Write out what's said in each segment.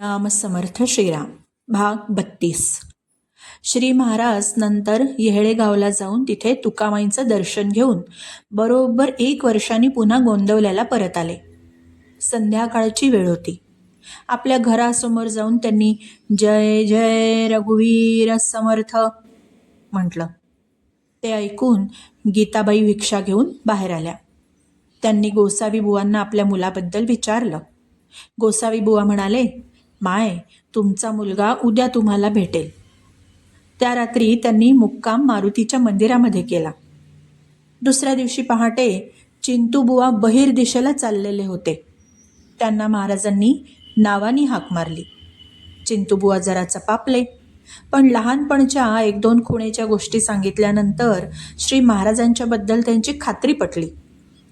राम समर्थ श्रीराम भाग बत्तीस. श्री महाराज नंतर येहळेगावला जाऊन तिथे तुकामाईंचं दर्शन घेऊन बरोबर एक वर्षांनी पुन्हा गोंदवल्याला परत आले. संध्याकाळची वेळ होती. आपल्या घरासमोर जाऊन त्यांनी जय जय रघुवीर समर्थ म्हटलं. ते ऐकून गीताबाई भिक्षा घेऊन बाहेर आल्या. त्यांनी गोसावी बुवांना आपल्या मुलाबद्दल विचारलं. गोसावी बुवा म्हणाले माय तुमचा मुलगा उद्या तुम्हाला भेटेल. त्या रात्री त्यांनी मुक्काम मारुतीच्या मंदिरामध्ये केला. दुसऱ्या दिवशी पहाटे चिंतूबुवा बहिर दिशेला चाललेले होते. त्यांना महाराजांनी नावानी हाक मारली. चिंतूबुवा जरा चपापले. पण लहानपणच्या एक दोन खुणेच्या गोष्टी सांगितल्यानंतर श्री महाराजांच्याबद्दल त्यांची खात्री पटली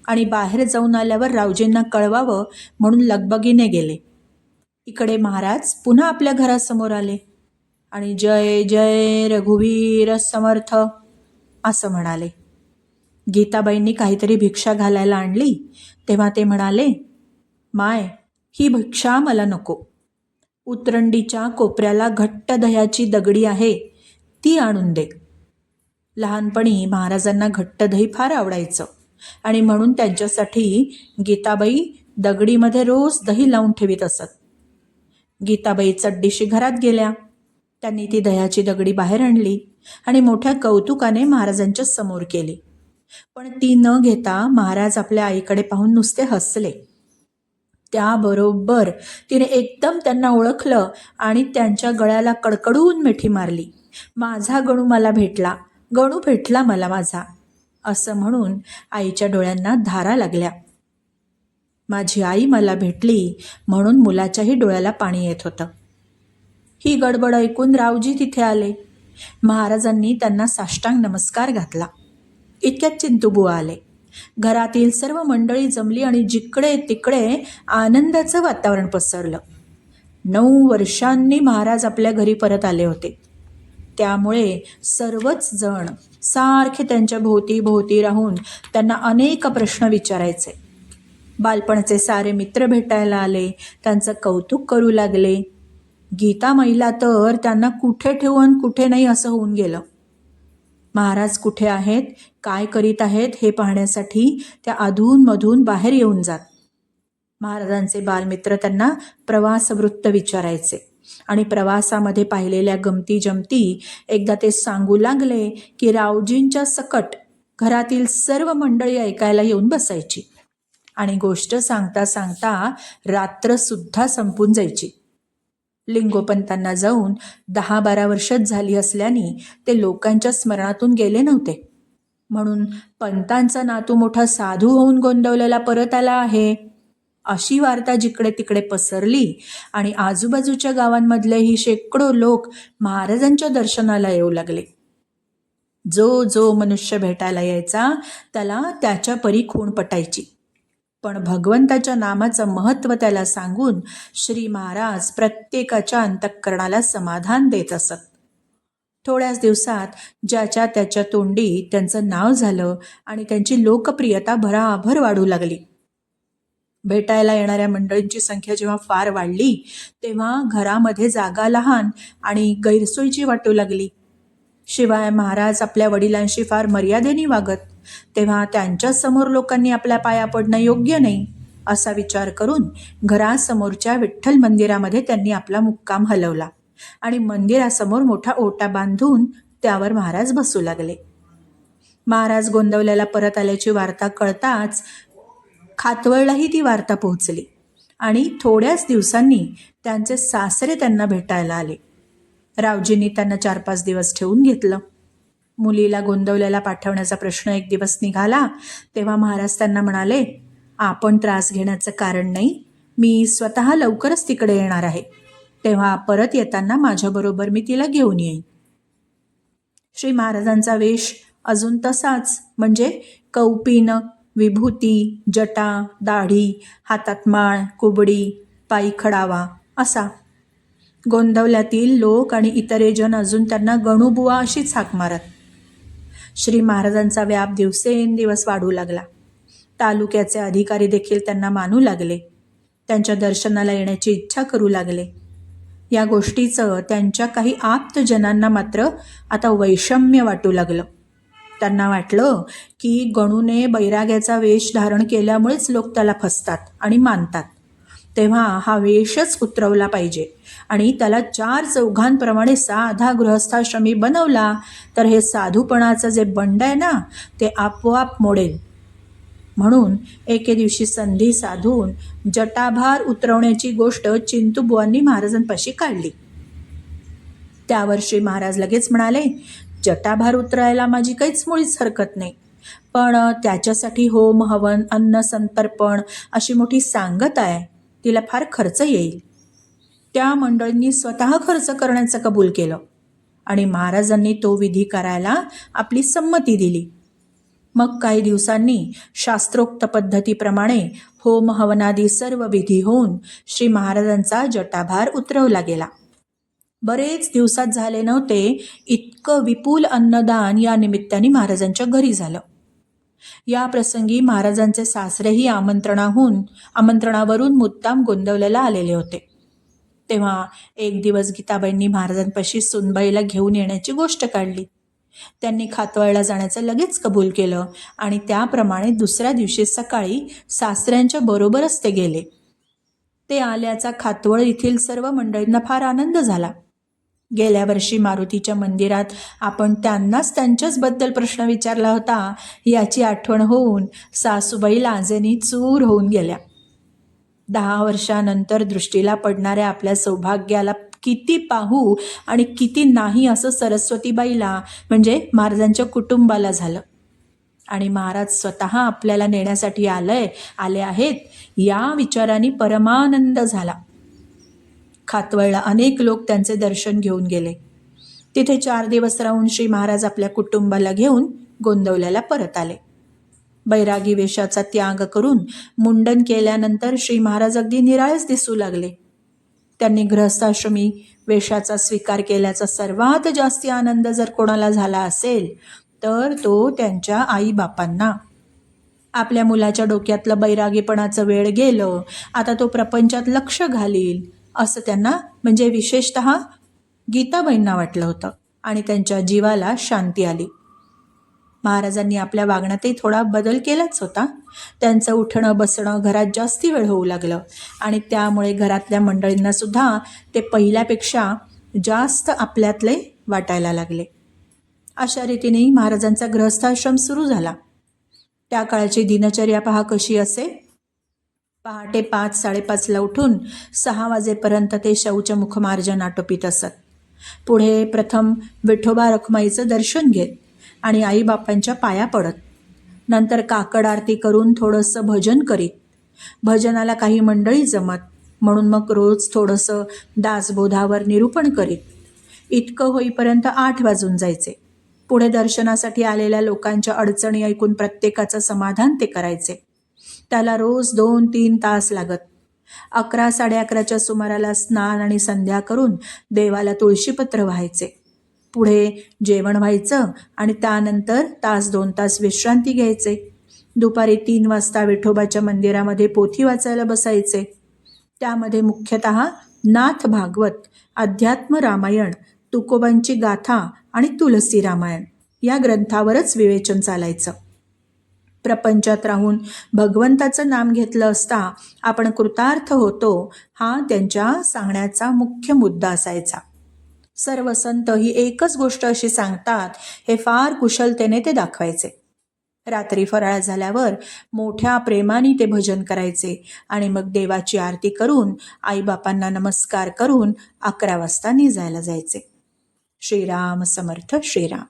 आणि बाहेर जाऊन आल्यावर रावजींना कळवावं म्हणून लगबगीने गेले. इकडे महाराज पुन्हा आपल्या घरासमोर आले. आणि जय जय रघुवीर समर्थ असं म्हणाले. गीताबाईंनी काहीतरी भिक्षा घालायला आणली तेव्हा ते म्हणाले माय ही भिक्षा मला नको. उतरंडीच्या कोपऱ्याला घट्ट दह्याची दगडी आहे ती आणून दे. लहानपणी महाराजांना घट्ट दही फार आवडायचं आणि म्हणून त्यांच्यासाठी गीताबाई दगडीमध्ये रोज दही लावून ठेवीत असत. गीताबाई चड्डीशी घरात गेल्या. त्यांनी ती दह्याची दगडी बाहेर आणली आणि मोठ्या कौतुकाने महाराजांच्या समोर केली. पण ती न घेता महाराज आपल्या आईकडे पाहून नुसते हसले. त्याबरोबर तिने एकदम त्यांना ओळखलं आणि त्यांच्या गळ्याला कडकडून मिठी मारली. माझा गणू मला भेटला. गणू भेटला मला माझा असं म्हणून आईच्या डोळ्यांना धारा लागल्या. माझी आई मला भेटली म्हणून मुलाच्याही डोळ्याला पाणी येत होतं. ही गडबड ऐकून रावजी तिथे आले. महाराजांनी त्यांना साष्टांग नमस्कार घातला. इतक्यात चिंतुबुवा आले. घरातील सर्व मंडळी जमली आणि जिकडे तिकडे आनंदाचं वातावरण पसरलं. नऊ वर्षांनी महाराज आपल्या घरी परत आले होते. त्यामुळे सर्वच जण सारखे त्यांच्या भोवती भोवती राहून त्यांना अनेक प्रश्न विचारायचे. बालपणाचे सारे मित्र भेटायला आले. त्यांचं कौतुक करू लागले. गीता महिला तर त्यांना कुठे ठेवून कुठे नाही असं होऊन गेलं. महाराज कुठे आहेत? काय करीत आहेत? हे पाहण्यासाठी त्या अधूनमधून बाहेर येऊन जात. महाराजांचे बालमित्र त्यांना प्रवासवृत्त विचारायचे. आणि प्रवासामध्ये पाहिलेल्या गमती जमती एकदा ते सांगू लागले की रावजींच्या सकट घरातील सर्व मंडळी ऐकायला येऊन बसायची. आणि गोष्ट सांगता सांगता रात्रसुद्धा संपून जायची. लिंगोपंतांना जाऊन दहा बारा वर्षच झाली असल्याने ते लोकांच्या स्मरणातून गेले नव्हते. म्हणून पंतांचा नातू मोठा साधू होऊन गोंदवलेला परत आला आहे. अशी वार्ता जिकडे तिकडे पसरली आणि आजूबाजूच्या गावांमधलेही शेकडो लोक महाराजांच्या दर्शनाला येऊ लागले. जो जो मनुष्य भेटायला यायचा त्याला त्याच्या परी खूण पटायची. पण भगवंताच्या नामाचं महत्त्व त्याला सांगून श्री महाराज प्रत्येकाच्या अंतःकरणाला समाधान देत असत. थोड्याच दिवसात ज्याच्या त्याच्या तोंडी त्यांचं नाव झालं आणि त्यांची लोकप्रियता भराभर वाढू लागली. भेटायला येणाऱ्या मंडळींची संख्या जेव्हा फार वाढली तेव्हा घरामध्ये जागा लहान आणि गैरसोयीची वाटू लागली. शिवाय महाराज आपल्या वडिलांशी फार मर्यादेने वागत तेव्हा त्यांच्यासमोर लोकांनी आपल्या पाया पडणं योग्य नाही असा विचार करून घरासमोरच्या विठ्ठल मंदिरामध्ये त्यांनी आपला मुक्काम हलवला आणि मंदिरासमोर मोठा ओटा बांधून त्यावर महाराज बसू लागले. महाराज गोंदवल्याला परत आल्याची वार्ता कळताच खातवळलाही ती वार्ता पोहोचली आणि थोड्याच दिवसांनी त्यांचे सासरे त्यांना भेटायला आले. रावजींनी त्यांना चार पाच दिवस ठेवून घेतलं. मुलीला गोंदवल्याला पाठवण्याचा प्रश्न एक दिवस निघाला तेव्हा महाराज त्यांना म्हणाले आपण त्रास घेण्याचं कारण नाही मी स्वतः लवकरच तिकडे येणार आहे. तेव्हा परत येताना माझ्याबरोबर मी तिला घेऊन येईन. श्री महाराजांचा वेश अजून तसाच म्हणजे कौपीन विभूती जटा दाढी हातात माळ कुबडी पायी खडावा असा. गोंदवल्यातील लोक आणि इतरे जन अजून त्यांना गणुबुवा अशीच हाक मारत. श्री महाराजांचा व्याप दिवसेंदिवस वाढू लागला. तालुक्याचे अधिकारी देखील त्यांना मानू लागले. त्यांच्या दर्शनाला येण्याची इच्छा करू लागले. या गोष्टीचं त्यांच्या काही आप्तजनांना मात्र आता वैषम्य वाटू लागलं. त्यांना वाटलं की गणूने बैराग्याचा वेश धारण केल्यामुळेच लोक त्याला फसतात आणि मानतात. तेव्हा हा वेशच उतरवला पाहिजे. आणि त्याला चार चौघांप्रमाणे साधा गृहस्थाश्रमी बनवला तर हे साधूपणाचं जे बंड आहे ना ते आपोआप मोडेल. म्हणून एके दिवशी संधी साधून जटाभार उतरवण्याची गोष्ट चिंतूबुवांनी महाराजांपाशी काढली. त्यावर श्री महाराज लगेच म्हणाले जटाभार उतरायला माझी काहीच मुळीच हरकत नाही. पण त्याच्यासाठी होम हवन अन्न संतर्पण अशी मोठी सांगत आहे. तिला फार खर्च येईल. त्या मंडळींनी स्वतः खर्च करण्याचं कबूल केलं आणि महाराजांनी तो विधी करायला आपली संमती दिली. मग काही दिवसांनी शास्त्रोक्त पद्धतीप्रमाणे होम हवनादी सर्व विधी होऊन श्री महाराजांचा जटाभार उतरवला गेला. बरेच दिवसात झाले नव्हते इतकं विपुल अन्नदान या निमित्ताने महाराजांच्या घरी झालं. या प्रसंगी महाराजांचे सासरेही आमंत्रणाहून आमंत्रणावरून मुद्दाम गोंदवलेला आलेले होते. तेव्हा एक दिवस गीताबाईंनी महाराजांपाशी सुनबाईला घेऊन येण्याची गोष्ट काढली. त्यांनी खातवळला जाण्याचं लगेच कबूल केलं आणि त्याप्रमाणे दुसऱ्या दिवशी सकाळी सासऱ्यांच्या बरोबरच ते गेले. ते आल्याचा खातवळ येथील सर्व मंडळींना फार आनंद झाला. गेल्या वर्षी मारुतीच्या मंदिरात आपण त्यांनाच त्यांच्याचबद्दल प्रश्न विचारला होता. याची आठवण होऊन सासूबाई लाजेनी चूर होऊन गेल्या. दहा वर्षानंतर दृष्टीला पडणाऱ्या आपल्या सौभाग्याला किती पाहू आणि किती नाही असं सरस्वतीबाईला म्हणजे महाराजांच्या कुटुंबाला झालं. आणि महाराज स्वतः आपल्याला नेण्यासाठी आलंय आले आहेत या विचाराने परमानंद झाला. खातवळला. अनेक लोक त्यांचे दर्शन घेऊन गेले. तिथे चार दिवस राहून श्री महाराज आपल्या कुटुंबाला घेऊन गोंदवल्याला परत आले. बैरागी वेशाचा त्याग करून मुंडन केल्यानंतर श्री महाराज अगदी निराळेच दिसू लागले. त्यांनी गृहस्थाश्रमी वेशाचा स्वीकार केल्याचा सर्वात जास्ती आनंद जर कोणाला झाला असेल तर तो त्यांच्या आईबापांना. आपल्या मुलाच्या डोक्यातलं बैरागीपणाचं वेळ गेलं. आता तो प्रपंचात लक्ष घालील. असं त्यांना म्हणजे विशेषत गीताबाईंना वाटलं होतं आणि त्यांच्या जीवाला शांती आली. महाराजांनी आपल्या वागण्यातही थोडा बदल केलाच होता. त्यांचं उठणं बसणं घरात जास्ती वेळ होऊ लागलं आणि त्यामुळे घरातल्या मंडळींनासुद्धा ते पहिल्यापेक्षा जास्त आपल्यातले वाटायला लागले. अशा रीतीने महाराजांचा गृहस्थाश्रम सुरू झाला. त्या काळाची दिनचर्या पहा कशी असे? पहाटे पाच साडेपाचला उठून सहा वाजेपर्यंत ते शौचमुख मार्जन आटोपीत असत. पुढे प्रथम विठोबा रखमाईचं दर्शन घेत आणि आईबापांच्या पाया पडत. नंतर काकड आरती करून थोडंसं भजन करीत. भजनाला काही मंडळी जमत म्हणून मग रोज थोडंसं दासबोधावर निरूपण करीत. इतकं होईपर्यंत आठ वाजून जायचे. पुढे दर्शनासाठी आलेल्या लोकांच्या अडचणी ऐकून प्रत्येकाचं समाधान ते करायचे. त्याला रोज दोन तीन तास लागत. अकरा साडे अकराच्या सुमाराला स्नान आणि संध्या करून देवाला तुळशीपत्र व्हायचे. पुढे जेवण व्हायचं आणि त्यानंतर तास दोन तास विश्रांती घ्यायचे. दुपारी तीन वाजता विठोबाच्या मंदिरामध्ये पोथी वाचायला बसायचे. त्यामध्ये मुख्यतः नाथ भागवत अध्यात्म रामायण तुकोबांची गाथा आणि तुलसी रामायण या ग्रंथावरच विवेचन चालायचं. प्रपंचात राहून भगवंताचं नाम घेतलं असता आपण कृतार्थ होतो हा त्यांच्या सांगण्याचा मुख्य मुद्दा असायचा. सर्व संत ही एकच गोष्ट अशी सांगतात हे फार कुशलतेने ते दाखवायचे. रात्री फराळ झाल्यावर मोठ्या प्रेमाने ते भजन करायचे आणि मग देवाची आरती करून आईबापांना नमस्कार करून अकरा वाजता निजायला जायचे. श्रीराम समर्थ श्रीराम.